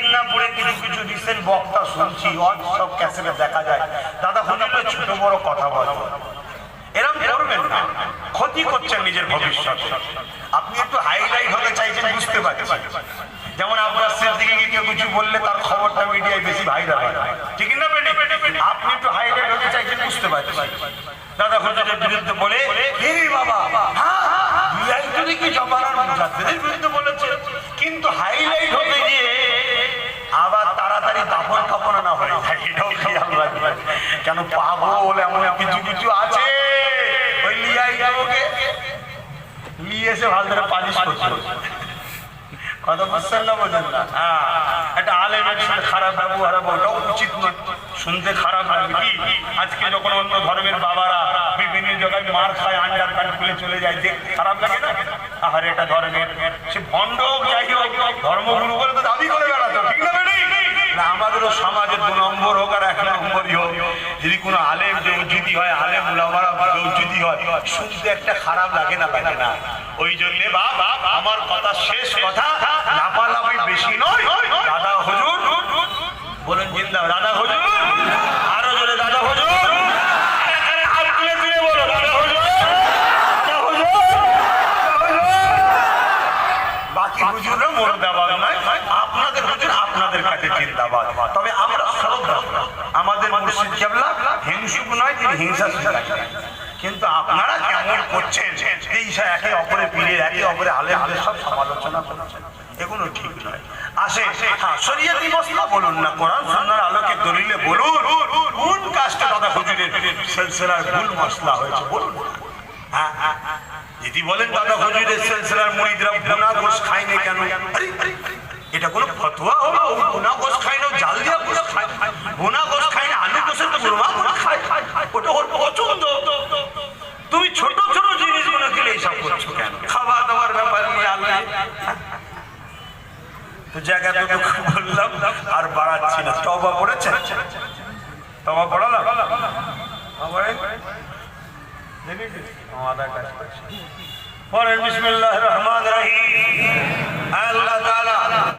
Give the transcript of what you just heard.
মিদনাপুরে কিছু কিছু রিসেন্ট বক্তা শুনছি সব ক্যাসেটে দেখা যায়। দাদা হুজুরের ছোট বড় কথা বলে। এরকম করবেন না। ক্ষতি করছেন নিজের ভবিষ্যতে। আপনি একটু হাইলাইট হতে চাইছেন, বুঝতে পারছি। যেমন আব্বাস সিদ্দিকীকে কেউ কিছু বললে তার খবরটা মিডিয়ায় বেশি ভাইরাল হয়। ঠিক না আপনি একটু হাইলাইট হতে চাইছেন, বুঝতে পারছি। দাদা হুজুরের বিরুদ্ধে বলে বাবা হ্যাঁ ভিআইপি কি জমানার মুজাদ্দিদের বিরুদ্ধে বলেছে কিন্তু হাইলাইট হতে গিয়ে আবার তাড়াতাড়ি দাফন কাপন না হয় এটাও খেয়াল রাখবেন কেন পাগল এমন কিছু কিছু আছে ওই লিয়াই যাবোকে নিয়ে এসে ভালো করে পালিশ কথা বুঝছেন না বোঝেন না? হ্যাঁ। একটা আলেমের খারাপ ব্যবহার উচিত নয়। শুনতে খারাপ লাগবে কি? আজকে যখন অন্য ধর্মের বাবারা বিভিন্ন জায়গায় মার খায়, আন্ডার প্যান্ট খুলে চলে যায় দেখতে খারাপ লাগে না? আর এটা ধর্মের। সে ভণ্ড যাই হোক, ধর্মগুরু বলে তো দাবি করে বেড়াতো না আমাদেরও সমাজে দু নম্বর হোক আর এক নম্বরই হোক। যদি কোনো আলেম যে উজ্জুতি হয়, আলেম উলামারা উজ্জুতি হয়, শুনতে একটা খারাপ লাগে না লাগে না। ওই জন্যে বাবা আমার কথা শেষ কথা লাফালাফি বেশি নয়। দাদা হুজুর, বলুন জিন্দা দাদা হুজুর, আরও দাদা নয়। আপনাদের আপনাদের কাছে তবে আমরা আমাদের মুর্শিদ কেবলা হিংসুক নয়, তিনি হিংসা কিন্তু আপনারা কেমন করছেন? এই একে অপরে পীরে একে অপরে আলেমদের সব সমালোচনা এগুলো ঠিক নয়। আসে হ্যাঁ বলুন না, কোরআন আলোকে দলিলে বলুন, কোন কাজটা দাদা হুজুরের সিলসিলার ভুল মশলা হয়েছে বলুন হ্যাঁ হ্যাঁ হ্যাঁ। যদি বলেন দাদা হুজুরের সিলসিলার ভুনা খায়নি কেন? এটা কোনো ফতোয়া হলো? ভুনা না জাল দিয়া খায়। ভুনা আলু তো খায়। ওটা ওর পছন্দ। তুমি ছোট ছোট জিনিসগুলো গেলে এইসব করছ কেন? খাওয়া দাওয়ার ব্যাপার নিয়ে আল্লাহ তো জায়গা তো আর বাড়াচ্ছি না। তবা পড়েছে তবা পড়ালাম পরেন বিসমিল্লাহ রহমান রহিম। আল্লাহ তাআলা